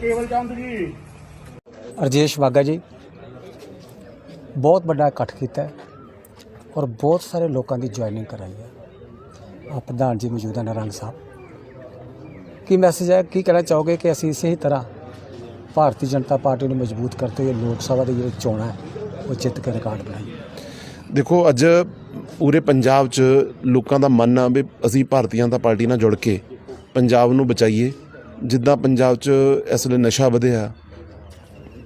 ਕੇਵਲ ਚੰਦ ਜੀ ਰਜੇਸ਼ ਬਾਗਾ ਜੀ ਬਹੁਤ ਵੱਡਾ ਇਕੱਠ ਕੀਤਾ ਔਰ ਬਹੁਤ ਸਾਰੇ ਲੋਕਾਂ ਦੀ ਜੁਆਇਨਿੰਗ ਕਰਾਈ ਹੈ। ਆ ਪ੍ਰਧਾਨ ਜੀ ਮੌਜੂਦਾ ਹਨ ਸਾਹਿਬ। ਕੀ ਮੈਸੇਜ ਹੈ? ਕੀ ਕਹਿਣਾ ਚਾਹੋਗੇ ਕਿ ਅਸੀਂ ਇਸੇ ਹੀ ਤਰ੍ਹਾਂ ਭਾਰਤੀ ਜਨਤਾ ਪਾਰਟੀ ਨੂੰ ਮਜ਼ਬੂਤ ਕਰਦੇ ਹੋਏ ਲੋਕ ਸਭਾ ਦੀ ਜਿਹੜੀ ਚੋਣਾਂ ਹੈ, ਉਹ ਜਿੱਤ ਕੇ ਰਿਕਾਰਡ ਬਣਾਈ? ਦੇਖੋ, ਅੱਜ ਪੂਰੇ ਪੰਜਾਬ 'ਚ ਲੋਕਾਂ ਦਾ ਮਨ ਆ ਵੀ ਅਸੀਂ ਭਾਰਤੀ ਜਨਤਾ ਪਾਰਟੀ ਨਾਲ ਜੁੜ ਕੇ ਪੰਜਾਬ ਨੂੰ ਬਚਾਈਏ। ਜਿੱਦਾਂ ਪੰਜਾਬ 'ਚ ਇਸ ਵੇਲੇ ਨਸ਼ਾ ਵਧਿਆ,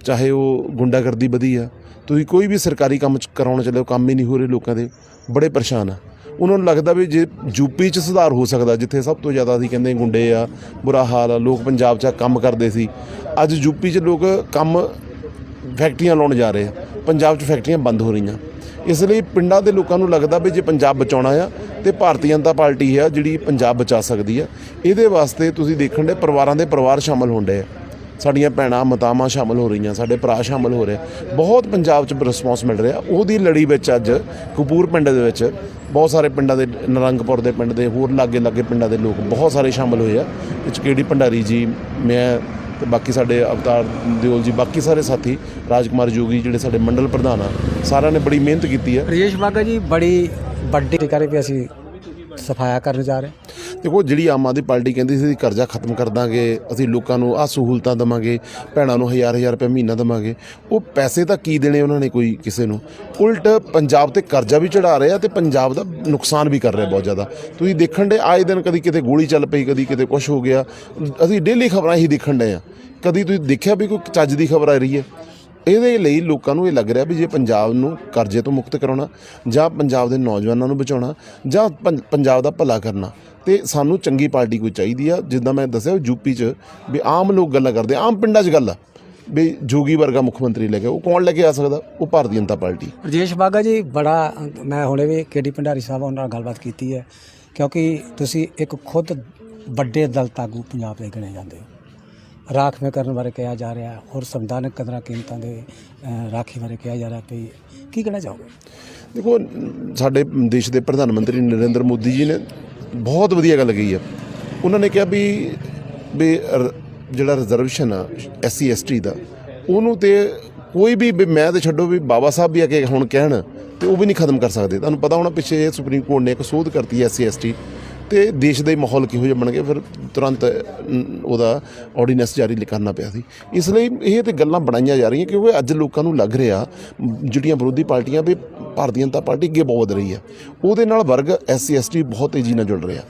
ਚਾਹੇ ਉਹ ਗੁੰਡਾਗਰਦੀ ਵਧੀ ਆ, ਤੁਸੀਂ ਕੋਈ ਵੀ ਸਰਕਾਰੀ ਕੰਮ 'ਚ ਕਰਾਉਣ ਚੱਲੇ ਕੰਮ ਹੀ ਨਹੀਂ ਹੋ ਰਹੇ ਲੋਕਾਂ ਦੇ, ਬੜੇ ਪਰੇਸ਼ਾਨ ਆ। ਉਹਨਾਂ ਨੂੰ ਲੱਗਦਾ ਵੀ ਜੇ ਯੂਪੀ 'ਚ ਸੁਧਾਰ ਹੋ ਸਕਦਾ, ਜਿੱਥੇ ਸਭ ਤੋਂ ਜ਼ਿਆਦਾ ਅਸੀਂ ਕਹਿੰਦੇ ਗੁੰਡੇ ਆ, ਬੁਰਾ ਹਾਲ ਆ, ਲੋਕ ਪੰਜਾਬ 'ਚ ਕੰਮ ਕਰਦੇ ਸੀ। ਅੱਜ ਯੂਪੀ 'ਚ ਲੋਕ ਕੰਮ ਫੈਕਟਰੀਆਂ ਲਾਉਣ ਜਾ ਰਹੇ ਆ, ਪੰਜਾਬ 'ਚ ਫੈਕਟਰੀਆਂ ਬੰਦ ਹੋ ਰਹੀਆਂ। ਇਸ ਲਈ ਪਿੰਡਾਂ ਦੇ ਲੋਕਾਂ ਨੂੰ ਲੱਗਦਾ ਵੀ ਜੇ ਪੰਜਾਬ ਬਚਾਉਣਾ ਆ ਤੇ ਭਾਰਤੀ ਜਨਤਾ ਪਾਰਟੀ ਆ ਜਿਹੜੀ ਪੰਜਾਬ ਬਚਾ ਸਕਦੀ ਆ। ਇਹਦੇ ਵਾਸਤੇ ਤੁਸੀਂ ਦੇਖਣ ਦੇ ਪਰਿਵਾਰਾਂ ਦੇ ਪਰਿਵਾਰ ਸ਼ਾਮਲ ਹੁੰਦੇ ਆ। ਸਾਡੀਆਂ ਭੈਣਾਂ, ਮਤਾਵਾਂ ਸ਼ਾਮਲ ਹੋ ਰਹੀਆਂ, ਸਾਡੇ ਭਰਾ ਸ਼ਾਮਲ ਹੋ ਰਹੇ ਬਹੁਤ ਪੰਜਾਬ 'ਚ ਰਿਸਪੌਂਸ ਮਿਲ ਰਿਹਾ। ਉਹਦੀ ਲੜੀ ਵਿੱਚ ਅੱਜ ਕਪੂਰ ਪਿੰਡ ਦੇ ਵਿੱਚ ਬਹੁਤ ਸਾਰੇ ਪਿੰਡਾਂ ਦੇ, ਨਰੰਗਪੁਰ ਦੇ ਪਿੰਡ ਦੇ, ਹੋਰ ਲਾਗੇ ਲਾਗੇ ਪਿੰਡਾਂ ਦੇ ਲੋਕ ਬਹੁਤ ਸਾਰੇ ਸ਼ਾਮਲ ਹੋਏ ਆ। ਵਿੱਚ ਕਿਹੜੀ ਭੰਡਾਰੀ ਜੀ, ਮੈਂ ਤੇ ਬਾਕੀ ਸਾਡੇ ਅਵਤਾਰ ਦਿਓਲ ਜੀ, ਬਾਕੀ ਸਾਰੇ ਸਾਥੀ, ਰਾਜਕੁਮਾਰ ਜੋਗੀ ਜਿਹੜੇ ਸਾਡੇ ਮੰਡਲ ਪ੍ਰਧਾਨ ਆ, ਸਾਰਿਆਂ ਨੇ ਬੜੀ ਮਿਹਨਤ ਕੀਤੀ ਹੈ ਰਜੇਸ਼ ਬਾਗਾ ਜੀ, ਬੜੀ ਵੱਡੀ ਕਰੇ ਵੀ ਅਸੀਂ ਸਫਾਇਆ ਕਰਨ ਜਾ ਰਹੇ? ਦੇਖੋ, ਜਿਹੜੀ ਆਮ ਆਦਮੀ ਪਾਰਟੀ ਕਹਿੰਦੀ ਸੀ ਕਰਜ਼ਾ ਖਤਮ ਕਰ ਦਾਂਗੇ, ਅਸੀਂ ਲੋਕਾਂ ਨੂੰ ਆਹ ਸਹੂਲਤਾਂ ਦਵਾਂਗੇ, ਭੈਣਾਂ ਨੂੰ ਹਜ਼ਾਰ ਹਜ਼ਾਰ ਰੁਪਏ ਮਹੀਨਾ ਦਵਾਂਗੇ, ਉਹ ਪੈਸੇ ਤਾਂ ਕੀ ਦੇਣੇ ਉਹਨਾਂ ਨੇ ਕੋਈ ਕਿਸੇ ਨੂੰ? ਉਲਟ ਪੰਜਾਬ ਤੇ ਕਰਜ਼ਾ ਵੀ ਚੜਾ ਰਹੇ ਆ ਤੇ ਪੰਜਾਬ ਦਾ ਨੁਕਸਾਨ ਵੀ ਕਰ ਰਿਹਾ ਬਹੁਤ ਜ਼ਿਆਦਾ। ਤੁਸੀਂ ਦੇਖਣ ਦੇ ਆਏ ਦਿਨ ਕਦੀ ਕਿਤੇ ਗੋਲੀ ਚੱਲ ਪਈ, ਕਦੀ ਕਿਤੇ ਕੁਝ ਹੋ ਗਿਆ। ਅਸੀਂ ਡੇਲੀ ਖਬਰਾਂ ਹੀ ਦੇਖਣ ਦੇ ਆ ਕਦੀ ਤੁਸੀਂ ਦੇਖਿਆ ਵੀ ਕੋਈ ਚੱਜ ਦੀ ਖਬਰ ਆ ਰਹੀ ਹੈ? ਇਹਦੇ ਲਈ ਲੋਕਾਂ ਨੂੰ ਇਹ ਲੱਗ ਰਿਹਾ ਵੀ ਜੇ ਪੰਜਾਬ ਨੂੰ ਕਰਜ਼ੇ ਤੋਂ ਮੁਕਤ ਕਰਾਉਣਾ, ਜਾਂ ਪੰਜਾਬ ਦੇ ਨੌਜਵਾਨਾਂ ਨੂੰ ਬਚਾਉਣਾ, ਜਾਂ ਪੰ- ਪੰਜਾਬ ਦਾ ਭਲਾ ਕਰਨਾ, ਤੇ ਸਾਨੂੰ ਚੰਗੀ ਪਾਰਟੀ ਕੋਈ ਚਾਹੀਦੀ ਆ। ਜਿੱਦਾਂ ਮੈਂ ਦੱਸਿਆ ਯੂਪੀ 'ਚ, ਵੀ ਆਮ ਲੋਕ ਗੱਲਾਂ ਕਰਦੇ, ਆਮ ਪਿੰਡਾਂ 'ਚ ਗੱਲ ਆ, ਵੀ ਜੋਗੀ ਵਰਗਾ ਮੁੱਖ ਮੰਤਰੀ ਲੈ ਕੇ ਉਹ ਕੌਣ ਲੈ ਕੇ ਆ ਸਕਦਾ? ਉਹ ਭਾਰਤੀ ਜਨਤਾ ਪਾਰਟੀ। ਰਜੇਸ਼ ਬਾਗਾ ਜੀ, ਬੜਾ, ਮੈਂ ਹੁਣੇ ਵੀ ਕੇਡੀ ਭੰਡਾਰੀ ਸਾਹਿਬ ਉਹਨਾਂ ਨਾਲ ਗੱਲਬਾਤ ਕੀਤੀ ਹੈ, ਕਿਉਂਕਿ ਤੁਸੀਂ ਇੱਕ ਖੁਦ ਵੱਡੇ ਦਲਤ ਆਗੂ ਪੰਜਾਬ ਦੇ ਗਿਣੇ ਜਾਂਦੇ ਹੋ। ਰਾਖਵੇਂ ਕਰਨ ਬਾਰੇ ਕਿਹਾ ਜਾ ਰਿਹਾ ਹੈ ਔਰ ਸੰਵਿਧਾਨਕ ਕਦਰਾਂ ਕੀਮਤਾਂ ਦੇ ਅ, ਰਾਖੀ ਬਾਰੇ ਕਿਹਾ ਜਾ ਰਿਹਾ ਵੀ ਕੀ ਕਹਿਣਾ ਚਾਹੋਗੇ? ਦੇਖੋ ਸਾਡੇ ਦੇਸ਼ ਦੇ ਪ੍ਰਧਾਨ ਮੰਤਰੀ ਨਰਿੰਦਰ ਮੋਦੀ ਜੀ ਨੇ ਬਹੁਤ ਵਧੀਆ ਗੱਲ ਕਹੀ ਆ ਉਹਨਾਂ ਨੇ ਕਿਹਾ ਵੀ ਵੀ ਰ- ਜਿਹੜਾ ਰਿਜ਼ਰਵੇਸ਼ਨ ਆ ਐਸਸੀ ਐਸਟੀ ਦਾ ਉਹਨੂੰ ਤੇ ਕੋਈ ਵੀ ਵੀ ਮੈਂ ਤੇ ਛੱਡੋ ਵੀ ਬਾਬਾ ਸਾਹਿਬ ਵੀ ਆ ਕੇ ਹੁਣ ਕਹਿਣ ਤੇ ਉਹ ਵੀ ਨਹੀਂ ਖਤਮ ਕਰ ਸਕਦੇ। ਤੁਹਾਨੂੰ ਪਤਾ ਹੋਣਾ ਪਿੱਛੇ ਸੁਪਰੀਮ ਕੋਰਟ ਨੇ ਇੱਕ ਸੋਧ ਕਰਤੀ ਐਸਸੀ ਐਸਟੀ ਤੇ ਦੇਸ਼ ਦੇ ਮਾਹੌਲ ਕਿਹੋ ਜਿਹਾ ਬਣ ਗਿਆ ਫਿਰ ਤੁਰੰਤ ਉਹਦਾ ਆਰਡੀਨੈਂਸ ਜਾਰੀ ਕਰਨਾ ਪਿਆ ਸੀ। ਇਸ ਲਈ ਇਹ ਤੇ ਗੱਲਾਂ ਬਣਾਈਆਂ ਜਾ ਰਹੀਆਂ, ਕਿਉਂਕਿ ਅੱਜ ਲੋਕਾਂ ਨੂੰ ਲੱਗ ਰਿਹਾ ਜਿਹੜੀਆਂ ਵਿਰੋਧੀ ਪਾਰਟੀਆਂ ਵੀ ਭਾਰਤੀ ਜਨਤਾ ਪਾਰਟੀ ਅੱਗੇ ਬਹੁਤ ਵਧ ਰਹੀ ਹੈ। ਉਹਦੇ ਨਾਲ ਵਰਗ ਐਸਸੀ ਐਸਟੀ ਬਹੁਤ ਤੇਜ਼ੀ ਨਾਲ ਜੁੜ ਰਿਹਾ।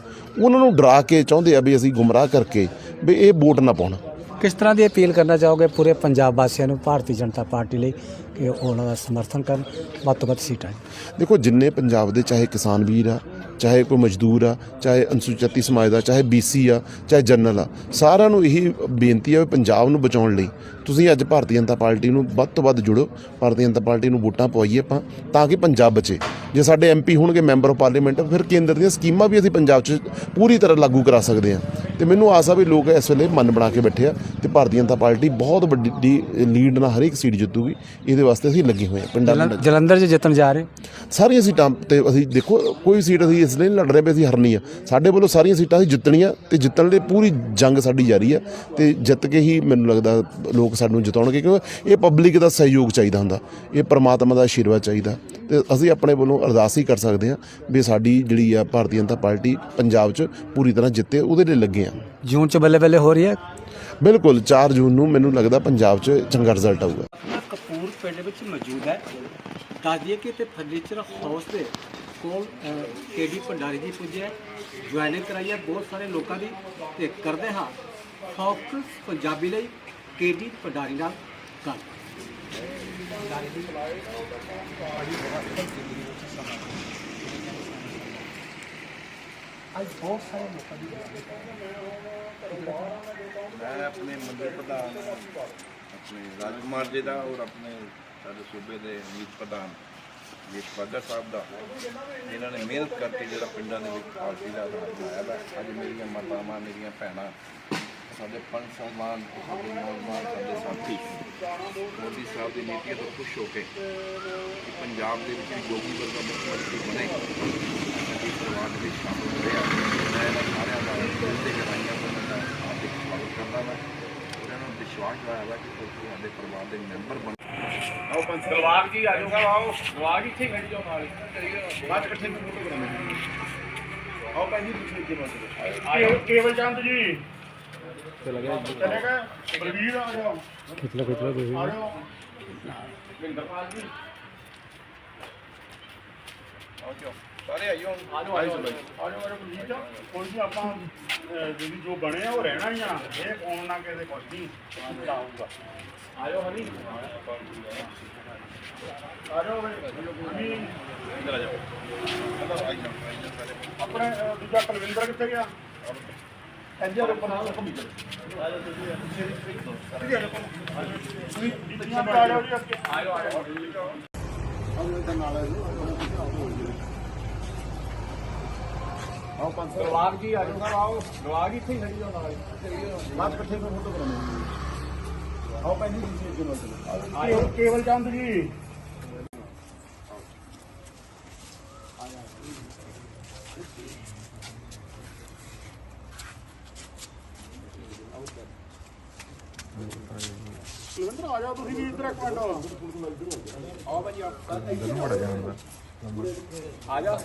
ਉਹਨਾਂ ਨੂੰ ਡਰਾ ਕੇ ਚਾਹੁੰਦੇ ਆ ਵੀ ਅਸੀਂ ਗੁੰਮਰਾਹ ਕਰਕੇ ਵੀ ਇਹ ਵੋਟ ਨਾ ਪਾਉਣ। ਕਿਸ ਤਰ੍ਹਾਂ ਦੀ ਅਪੀਲ ਕਰਨਾ ਚਾਹੋਗੇ ਪੂਰੇ ਪੰਜਾਬ ਵਾਸੀਆਂ ਨੂੰ, ਭਾਰਤੀ ਜਨਤਾ ਪਾਰਟੀ ਲਈ, ਕਿ ਉਹਨਾਂ ਦਾ ਸਮਰਥਨ ਕਰਨ, ਵੱਧ ਤੋਂ ਵੱਧ ਸੀਟਾਂ? ਦੇਖੋ, ਜਿੰਨੇ ਪੰਜਾਬ ਦੇ ਚਾਹੇ ਕਿਸਾਨ ਵੀਰ ਆ, ਚਾਹੇ ਕੋਈ ਮਜ਼ਦੂਰ ਆ, ਚਾਹੇ ਅਨੁਸੂਚਿਤ ਸਮਾਜ ਦਾ, ਚਾਹੇ ਬੀਸੀ ਆ, ਚਾਹੇ ਜਨਰਲ ਆ, ਸਾਰਿਆਂ ਨੂੰ ਇਹੀ ਬੇਨਤੀ ਆ ਵੀ ਪੰਜਾਬ ਨੂੰ ਬਚਾਉਣ ਲਈ ਤੁਸੀਂ ਅੱਜ ਭਾਰਤੀ ਜਨਤਾ ਪਾਰਟੀ ਨੂੰ ਵੱਧ ਤੋਂ ਵੱਧ ਜੁੜੋ, ਭਾਰਤੀ ਜਨਤਾ ਪਾਰਟੀ ਨੂੰ ਵੋਟਾਂ ਪਵਾਈਏ ਆਪਾਂ, ਤਾਂ ਕਿ ਪੰਜਾਬ ਬਚੇ। ਜੇ ਸਾਡੇ ਐਮਪੀ ਹੋਣਗੇ, ਮੈਂਬਰ ਆਫ ਪਾਰਲੀਮੈਂਟ ਫਿਰ ਕੇਂਦਰ ਦੀਆਂ ਸਕੀਮਾਂ ਵੀ ਅਸੀਂ ਪੰਜਾਬ 'ਚ ਪੂਰੀ ਤਰ੍ਹਾਂ ਲਾਗੂ ਕਰਾ ਸਕਦੇ ਹਾਂ। ਤੇ ਮੈਨੂੰ ਆਸ ਆ ਵੀ ਲੋਕ ਇਸ ਵੇਲੇ ਮਨ ਬਣਾ ਕੇ ਬੈਠੇ ਆ ਤੇ ਭਾਰਤੀ ਜਨਤਾ ਪਾਰਟੀ ਬਹੁਤ ਵੱਡੀ ਲੀਡ ਨਾਲ ਹਰੇਕ ਸੀਟ ਜਿੱਤੂਗੀ ਇਹਦੇ ਵਾਸਤੇ ਅਸੀਂ ਲੱਗੇ ਹੋਏ ਆ ਪਿੰਡਾਂ। ਜਲੰਧਰ 'ਚ ਜਿੱਤਣ ਜਾ ਰਹੇ। ਸਾਰੀਆਂ ਸੀਟਾਂ ਤੇ ਅਸੀਂ ਦੇਖੋ ਕੋਈ ਸੀਟ ਅਸੀਂ ਇਸ ਲਈ ਨਹੀਂ ਲੜ ਰਹੇ ਵੀ ਅਸੀਂ ਹਰਨੀ ਆ ਸਾਡੇ ਵੱਲੋਂ ਸਾਰੀਆਂ ਸੀਟਾਂ ਅਸੀਂ ਜਿੱਤਣੀਆਂ ਤੇ ਜਿੱਤਣ ਲਈ ਪੂਰੀ ਜੰਗ ਸਾਡੀ ਜਾਰੀ ਆ ਤੇ ਜਿੱਤ ਕੇ ਹੀ ਮੈਨੂੰ ਲੱਗਦਾ ਲੋਕ ਸਾਨੂੰ ਜਿਤਾਉਣਗੇ ਕਿਉਂਕਿ ਇਹ ਪਬਲਿਕ ਦਾ ਸਹਿਯੋਗ ਚਾਹੀਦਾ ਹੁੰਦਾ ਇਹ ਪ੍ਰਮਾਤਮਾ ਦਾ ਆਸ਼ੀਰਵਾਦ ਚਾਹੀਦਾ ਤੇ ਅਸੀਂ ਆਪਣੇ ਵੱਲੋਂ ਅਰਦਾਸ ਹੀ ਕਰ ਸਕਦੇ ਹਾਂ ਵੀ ਸਾਡੀ ਜਿਹੜੀ ਆ ਭਾਰਤੀ ਜਨਤਾ ਪਾਰਟੀ ਪੰਜਾਬ 'ਚ ਪੂਰੀ ਤਰ੍ਹਾਂ ਜਿੱਤੇ ਉਹਦੇ ਲਈ ਲੱਗੇ ਆ। ਜੂਨ 'ਚ ਬੱਲੇ ਬੱਲੇ ਹੋ ਰਹੀ ਹੈ? ਬਿਲਕੁਲ 4 ਜੂਨ ਨੂੰ ਮੈਨੂੰ ਲੱਗਦਾ ਪੰਜਾਬ 'ਚ ਚੰਗਾ ਰਿਜ਼ਲਟ ਆਊਗਾ। ਕਪੂਰ ਪਿੰਡ ਵਿੱਚ ਮੌਜੂਦ ਹੈ। ਦੱਸ ਦਈਏ ਕਿ ਤੇ ਫਰਨੀਚਰ ਹਾਊਸ ਦੇ ਕੋਲ ਕੇਡੀ ਭੰਡਾਰੀ ਜੀ ਪੁੱਜੇ ਜੁਆਇਨਿੰਗ ਕਰਾਈ ਹੈ ਬਹੁਤ ਸਾਰੇ ਲੋਕਾਂ ਦੀ ਤੇ ਕਰਦੇ ਹਾਂ। ਫੋਕਸ ਪੰਜਾਬੀ ਲਈ ਕੇਡੀ ਭੰਡਾਰੀ ਨਾਲ ਗੱਲ। ਅੱਜ ਬਹੁਤ ਸਾਰੇ ਲੋਕਾਂ ਦੀ ਮੈਂ ਆਪਣੇ ਮੰਦਰ ਪ੍ਰਧਾਨ, ਆਪਣੇ ਰਾਜਕੁਮਾਰ ਜੀ ਦਾ ਔਰ ਆਪਣੇ ਸਾਡੇ ਸੂਬੇ ਦੇ ਮੀਤ ਪ੍ਰਧਾਨ ਜੇਸ਼ ਬਾਗਾ ਸਾਹਿਬ ਦਾ। ਇਹਨਾਂ ਨੇ ਮਿਹਨਤ ਕਰਕੇ ਜਿਹੜਾ ਪਿੰਡਾਂ ਦੇ ਵਿੱਚ ਪਾਰਟੀ ਦਾ ਆਧਾਰ ਬਣਾਇਆ ਵਾ। ਅੱਜ ਮੇਰੀਆਂ ਮਾਤਾਵਾਂ, ਮੇਰੀਆਂ ਭੈਣਾਂ, ਸਾਡੇ ਪੰਜ ਸਨਮਾਨ ਸਾਡੇ ਨੌਜਵਾਨ, ਸਾਡੇ ਸਾਥੀ, ਮੋਦੀ ਸਾਹਿਬ ਦੀ ਨੀਤੀ ਤੋਂ ਖੁਸ਼ ਹੋ ਕੇ ਪੰਜਾਬ ਦੇ ਵਿੱਚ ਯੋਗੀ ਵਰਗਾ ਮੁੱਖ ਮੰਤਰੀ ਬਣੇ। ਸਾਡੀ ਪਰਿਵਾਰ ਦੇ ਵਿੱਚ ਸ਼ਾਮਲ ਹੋਇਆ ਮੈਂ ਇਹਨਾਂ ਸਾਰਿਆਂ ਦਾ ਦਿਲ ਦੇ ਗਹਿਰਾਈਆਂ ਤੋਂ ਇਹਨਾਂ ਦਾ ਹਾਰਦਿਕ ਵਾ ਕਿ ਤੁਸੀਂ ਸਾਡੇ ਪਰਿਵਾਰ ਦੇ ਮੈਂਬਰ ਬਣ ਗਲਵਾਗ ਜੀ ਆ ਜਾਓ ਆਓ। ਗਲਵਾਗ ਇੱਥੇ ਖੜੀ ਜਾਓ ਨਾਲ। ਬਾਅਦ ਇਕੱਠੇ ਨੂੰ ਫੋਟੋ ਕਰਾਂਗੇ ਆਓ ਭਾਈ ਜੀ ਤੁਸੀਂ ਇੱਥੇ ਬਸ ਆਇਓ। ਕੇਵਲ ਚੰਦ ਜੀ। ਚਲੇ ਗਏ ਚਲੇ ਗਏ। ਬਲਵੀਰ ਆ ਜਾਓ। ਕਿਤਲਾ ਕਿਤਲਾ ਤੁਸੀਂ ਆ ਜਾਓ। ਵਿੰਦਰਪਾਲ ਜੀ। ਆਓ ਜੀ ਸਾਰੇ ਆਇਓ ਆ ਜਾਓ ਆ ਜਾਓ ਆ ਜਾਓ ਆ ਜਾਓ ਬਲਵੀਰ ਕੋਈ ਨਹੀਂ ਆਪਾਂ ਅਹ, ਜਿਹੜੀ ਜੋ ਬਣੇ ਆ ਉਹ ਰਹਿਣਾ ਹੀ ਆ। ਇਹ ਕੌਣ ਨਾ ਕਿਸੇ ਕੁਝ ਨਹੀਂ ਆਊਗਾ ਆ ਜਾਓ ਹਨੀ। ਆ ਜਾਓ ਹਨੀ। ਇੱਧਰ ਆ ਜਾਓ ਇੱਧਰ ਆਈ ਜਾਓ ਆਈ ਜਾਓ ਸਾਰੇ। ਆਪਣੇ ਦੂਜਾ ਕੁਲਵਿੰਦਰ ਕਿੱਥੇ ਗਿਆ? ਆ ਉੱਪਰ। ਨਾਲ ਘੁੰਮੀ ਚਲੋ ਆ ਜਾਓ ਤੁਸੀਂ ਆ ਜਾਓ ਜੀ ਅੱਗੇ। ਆ ਜਾਓ ਆ ਜਾਓ। ਆਓ ਪੰਜ ਸੌ। ਗਲਵਾਗ ਜੀ ਆ ਜਾਓ। ਆਓ। ਗਲਵਾਗ ਇੱਥੇ ਹੀ ਖੜੀ ਜਾਓ ਨਾਲ। ਬਾਅਦ ਇਕੱਠੇ ਨੂੰ ਫੋਟੋ ਕਰਾਂਗੇ ਆਓ ਭਾਈ ਜੀ ਇੱਥੇ ਬਸ ਆਇਓ ਕੇਵਲ ਚੰਦ ਜੀ। ਕੁਲਵਿੰਦਰ ਆ ਜਾਓ ਤੁਸੀਂ ਵੀ ਇੱਧਰ ਇੱਕ ਮਿੰਟ। ਆਓ ਭਾਜੀ ਆ ਜਾ